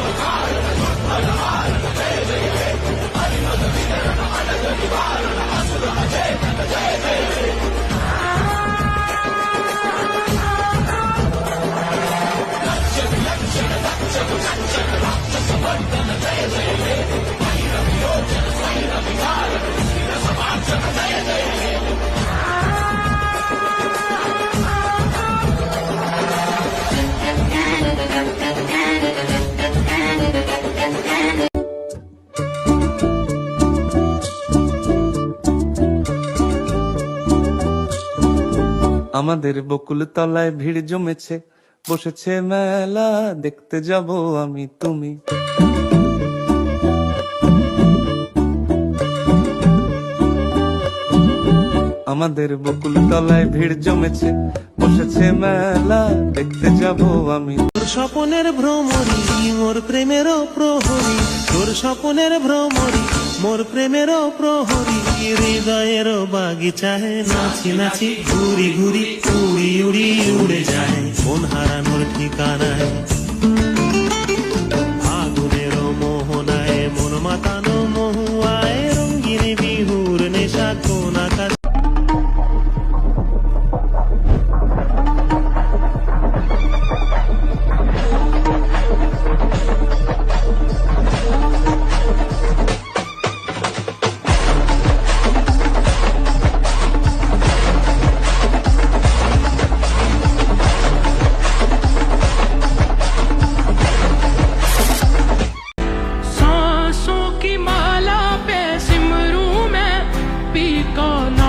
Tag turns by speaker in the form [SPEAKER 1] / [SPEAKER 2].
[SPEAKER 1] Holocaust. আমাদের বকুল তলায় ভিড় জমেছে। বসেছে মেলা, দেখতে যাব আমি তুমি। আমাদের বকুল তলায় ভিড় জমেছে। বসেছে মেলা, দেখতে যাব আমি।
[SPEAKER 2] তোর স্বপনের ভ্রমরি মোর প্রেমেরও প্রহরী। তোর স্বপনের ভ্রমরি মোর প্রেমেরও প্রহরী, হৃদয়ের বাগিচায় নাচি নাচি, ঘুরি ঘুরি, উড়ি উড়ি উড়ে যায়। মন হারানোর ঠিকানায় on.